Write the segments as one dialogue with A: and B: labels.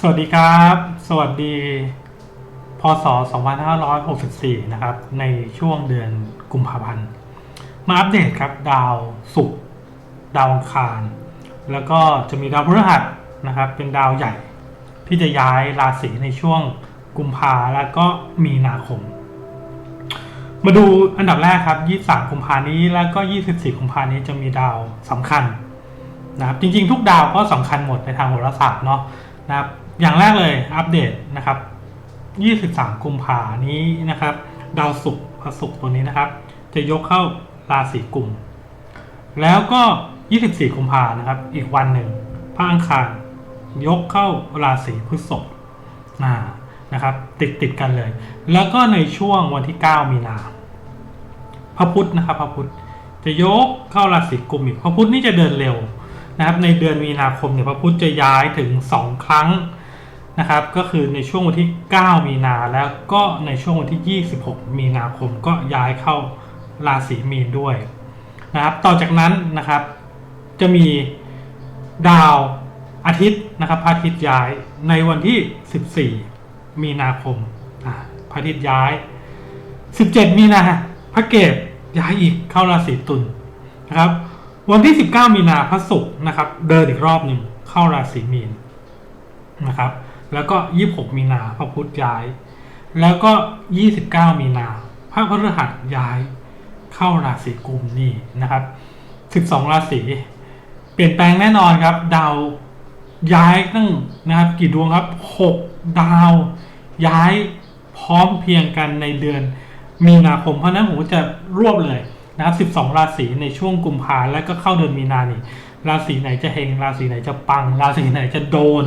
A: สวัสดีครับ สวัสดี พศ 2564 นะครับ ในช่วงเดือนกุมภาพันธ์ มาอัปเดตครับ ดาวศุกร์ดาวอังคาร แล้วก็จะมีดาวพฤหัสนะครับ เป็นดาวใหญ่ที่จะย้ายราศีในช่วงกุมภาแล้วก็มีนาคม มาดูอันดับแรกครับ 23 กุมภานี้แล้วก็ 24 กุมภานี้จะมีดาวสำคัญนะครับจริงๆ ทุกดาวก็สำคัญหมดในทางโหราศาสตร์เนาะนะครับ อย่างแรกเลยอัปเดตนะครับ 23 กุมภานี้นะครับ ดาวศุกร์พระศุกร์ตัวนี้นะครับ จะยกเข้าราศีกุม แล้วก็ 24 กุมภานะครับ อีกวันหนึ่งพระอังคารยกเข้าราศีพฤษภนะครับ ติดติดกันเลย แล้วก็ในช่วงวันที่ 9 มีนาพระพุธนะครับ พระพุธจะยกเข้าราศีกุมอีกพระพุธนี่จะเดินเร็วนะครับ ในเดือนมีนาคมเนี่ยพระพุธจะย้ายถึง 2 ครั้ง นะครับก็คือในช่วงวันที่ 9 มีนาแล้วก็ในช่วงวันที่ 26 มีนาคมก็ย้ายเข้าราศีมีนด้วยนะครับต่อจากนั้นนะครับจะมีดาวอาทิตย์นะครับพระอาทิตย์ย้ายในวันที่ 14 มีนาคมพระอาทิตย์ย้าย 17 มีนาพระเกตย้ายอีกเข้าราศีตุลนะครับวันที่ 19 มีนาพระศุกร์นะครับเดินอีกรอบหนึ่งเข้าราศีมีนนะครับ แล้วก็26มีนาพระพุธย้าย แล้วก็29มีนาพระพฤหัสย้าย เข้าราศีกุมนี่นะครับ12ราศีเปลี่ยนแปลงแน่นอนครับ ดาวย้ายตั้งนะครับ กี่ดวงครับ6ดาวย้ายพร้อมเพียงกันในเดือนมีนาคม เพราะฉะนั้นผมจะรวบเลยนะครับ 12 ราศีในช่วงกุมภาแล้วก็เข้าเดือนมีนานี่ ราศีไหนจะเฮง ราศีไหนจะปัง ราศีไหนจะโดน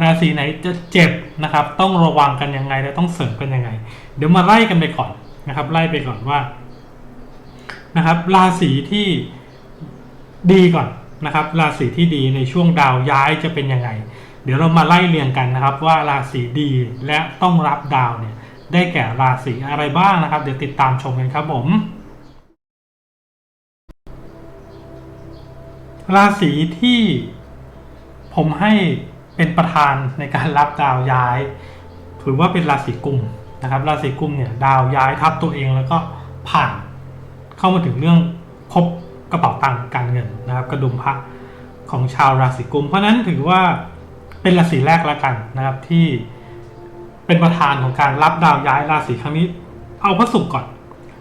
A: ราศีไหนจะเจ็บนะครับ ต้องระวังกันยังไงและต้องเสริมกันยังไง เดี๋ยวมาไล่กันไปก่อนนะครับ ไล่ไปก่อนว่านะครับ ราศีที่ดีก่อนนะครับ ราศีที่ดีในช่วงดาวย้ายจะเป็นยังไง เดี๋ยวเรามาไล่เรียงกันนะครับ ว่าราศีดีและต้องรับดาวเนี่ยได้แก่ราศีอะไรบ้างนะครับ เดี๋ยวติดตามชมกันครับผม ราศีที่ผมให้ เป็นประธานในการรับดาวย้ายถือว่าเป็นราศีกุมนะครับราศีกุมเนี่ยดาวย้ายทับตัวเองแล้วก็ผ่านเข้ามาถึงเรื่องพบกระเป๋าตังค์การเงินนะครับ กระดุมพระของชาวราศีกุม เพราะนั้นถือว่าเป็นราศีแรกแล้วกันนะครับที่เป็นประธานของการรับดาวย้ายราศีครั้งนี้ เอาพระศุกร์ก่อน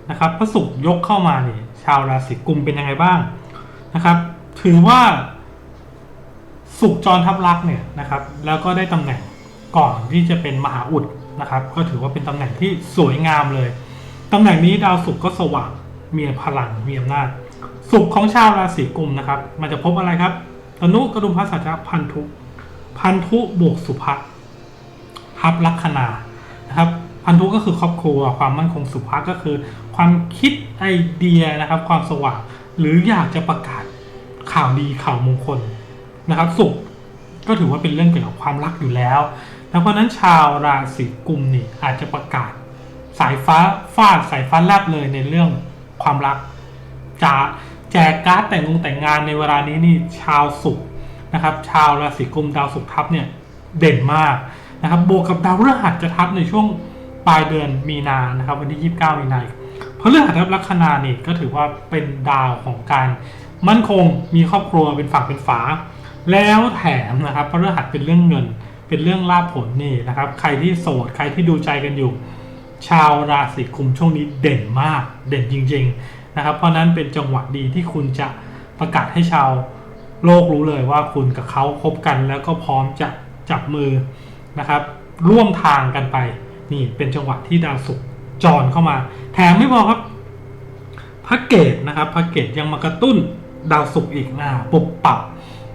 A: นะครับพระศุกร์ยกเข้ามาเนี่ยชาวราศีกุมเป็นยังไงบ้างนะครับ ถือว่า สุขจรทับลักษ์เนี่ยนะครับแล้วก็ได้ตำแหน่งก่อนที่จะเป็นมหาอุดนะครับก็ถือว่าเป็นตำแหน่งที่สวยงามเลยตำแหน่งนี้ดาวศุกร์ก็สว่างมีพลังมีอำนาจศุกร์ของชาวราศีกุมนะครับ มันจะพบอะไรครับตนุกระดุมพระสัจจะพันธุพันธุบวกสุภะทับลัคนานะครับพันธุก็คือครอบครัว ความมั่นคงสุภาพก็คือ ความคิดไอเดียนะครับ ความสว่างหรืออยากจะประกาศข่าวดีข่าวมงคล นะครับสุขก็ถือว่าเป็นเรื่องเกี่ยวกับความรักอยู่แล้ว แล้วเพราะนั้นชาวราศีกุมนี่อาจจะประกาศสายฟ้าฟาดสายฟ้าแลบเลยในเรื่องความรัก จะแจกการ์ดแต่งงแต่งงานในเวลานี้นี่ชาวศุกนะครับ ชาวราศีกุมดาวศุกทับเนี่ยเด่นมากนะครับบวกกับดาวพฤหัสจะทับในช่วงปลายเดือนมีนานะครับ วันที่ 29 มีนาคมพฤหัสทับลัคนานี่ก็ถือว่าเป็นดาวของการมั่นคงมีครอบครัวเป็นฝั่งเป็นฝา แล้วแถมนะครับพฤหัสเป็นเรื่องเงิน เป็นเรื่องลาภผลนี่นะครับ ใครที่โสด ใครที่ดูใจกันอยู่ ชาวราศีกุมช่วงนี้เด่นมาก เด่นจริง ๆนะครับ เพราะนั้นเป็นจังหวะดีที่คุณจะประกาศให้ชาวโลกรู้เลยว่าคุณกับเขาคบกันแล้วก็พร้อมจะจับมือนะครับ ร่วมทางกันไป นี่เป็นจังหวะที่ดาวศุกร์จรเข้ามา แถมไม่พอครับพระเกตนะครับพระเกตยังมากระตุ้นดาวศุกร์อีกนะปุบปับ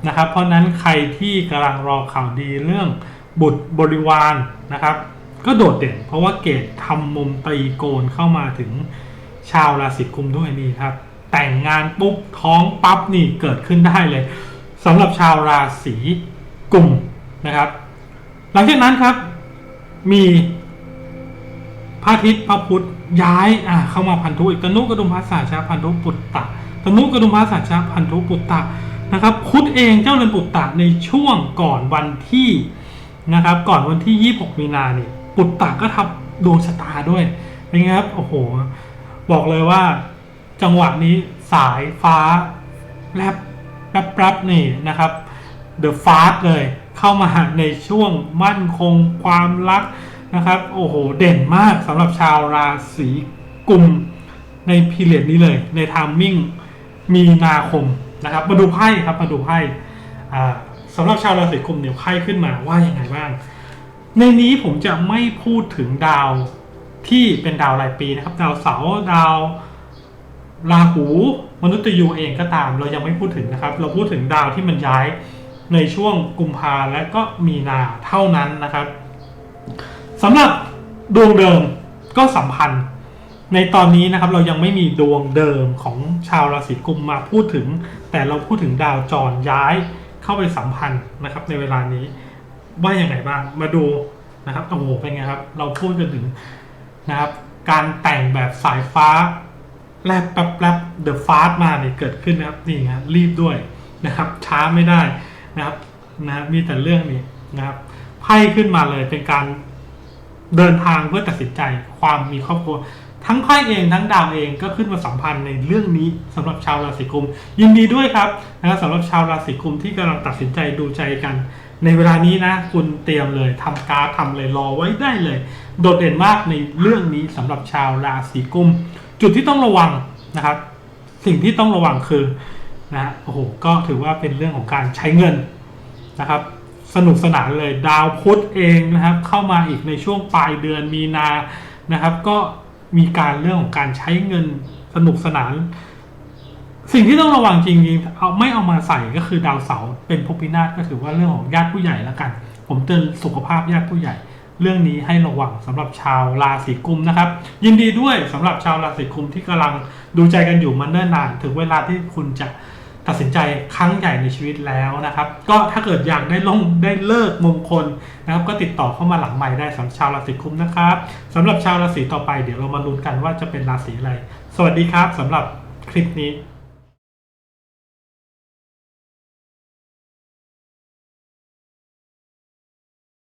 A: นะครับ เพราะนั้นใครที่กำลังรอข่าวดีเรื่องบุตรบริวารนะครับ ก็โดดเด่น เพราะว่าเกตทำมุมตีโกนเข้ามาถึงชาวราศีกุมด้วยนี่ครับ แต่งงานปุ๊บท้องปั๊บนี่เกิดขึ้นได้เลยสำหรับชาวราศีกุมนะครับ หลังจากนั้นครับมีพระอาทิตย์พระพุธย้ายอ่าเข้ามาพันธุอีกตนุกระดุมพระสาชาพันธุปุตตะตนุกระดุมพระสาชาพันธุปุตตะ นะครับพุธเองเจ้าเรือนปุตตะในช่วงก่อนวันที่นะครับก่อนวันที่ 26 มีนาเนี่ยปุตตะก็ทับดวงชะตาด้วยเป็นไงครับโอ้โห บอกเลยว่าจังหวะนี้สายฟ้าแลบแป๊บแป๊บนี่นะครับเดอะฟาสเลยเข้ามาในช่วงมั่นคงความรักนะครับ โอ้โห เด่นมากสำหรับชาวราศีกุมในพีเรียดนี้เลย ในทามมิ่ง มีนาคมนะครับ มาดูไพ่ครับมาดูไพ่สำหรับชาวราศีกุมเนี่ยไพ่ขึ้นมาว่ายังไงบ้าง ในนี้ผมจะไม่พูดถึงดาวที่เป็นดาวรายปีนะครับ ดาวเสาร์ดาวราหูมนุษย์ยูเองก็ตาม เรายังไม่พูดถึงนะครับ เราพูดถึงดาวที่มันย้ายในช่วงกุมภาและก็มีนาเท่านั้นนะครับสำหรับดวงเดิมก็สัมพันธ์ ในตอนนี้นะครับเรายังไม่มีดวงเดิมของชาวราศีกุมมาพูดถึง แต่เราพูดถึงดาวจรย้ายเข้าไปสัมพันธ์นะครับ ในเวลานี้ว่ายังไงบ้างมาดูนะครับโอ้โหเป็นไงครับ เราพูดกันถึงนะครับ การแต่งแบบสายฟ้าแลบแป๊บแป๊บเดอะฟาสมาเนี่ยเกิดขึ้นนะครับนี่ครับรีบด้วยนะครับ ช้าไม่ได้นะครับนะมีแต่เรื่องนี้นะครับไพ่ขึ้นมาเลยเป็นการเดินทางเพื่อตัดสินใจความมีครอบครัว ทั้งไพ่เองทั้งดาวเองก็ขึ้นมาสัมพันธ์ในเรื่องนี้สำหรับชาวราศีกุม ยินดีด้วยครับนะครับสำหรับชาวราศีกุมที่กำลังตัดสินใจดูใจกัน ในเวลานี้นะ คุณเตรียมเลยทำการดทำเลยรอไว้ได้เลย โดดเด่นมากในเรื่องนี้สำหรับชาวราศีกุม จุดที่ต้องระวังนะครับ สิ่งที่ต้องระวังคือนะฮะโอ้โหก็ถือว่าเป็นเรื่องของการใช้เงินนะครับสนุกสนานเลยดาวพุธเองนะครับเข้ามาอีกในช่วงปลายเดือนมีนานะครับ ก็ มีการเรื่องของการใช้เงินสนุกสนาน สิ่งที่ต้องระวังจริงๆเอาไม่เอามาใส่ก็คือดาวเสาร์เป็นภพพินาศก็ถือว่าเรื่องของญาติผู้ใหญ่แล้วกัน ผมเตือนสุขภาพญาติผู้ใหญ่ เรื่องนี้ให้ระวังสำหรับชาวราศีกุมนะครับ ยินดีด้วยสำหรับชาวราศีกุมที่กำลังดูใจกันอยู่มาเนิ่นนาน ถึงเวลาที่คุณจะ ตัดสินใจครั้งใหญ่ในชีวิตแล้วนะครับ ก็ถ้าเกิดอยากได้ลงได้เลิกมงคลนะครับ ก็ติดต่อเข้ามาหลังใหม่ได้สำหรับชาวราศีกุมนะครับสำหรับชาวราศีต่อไปเดี๋ยวเรามาลุ้นกันว่าจะเป็นราศีอะไร สวัสดีครับสำหรับคลิปนี้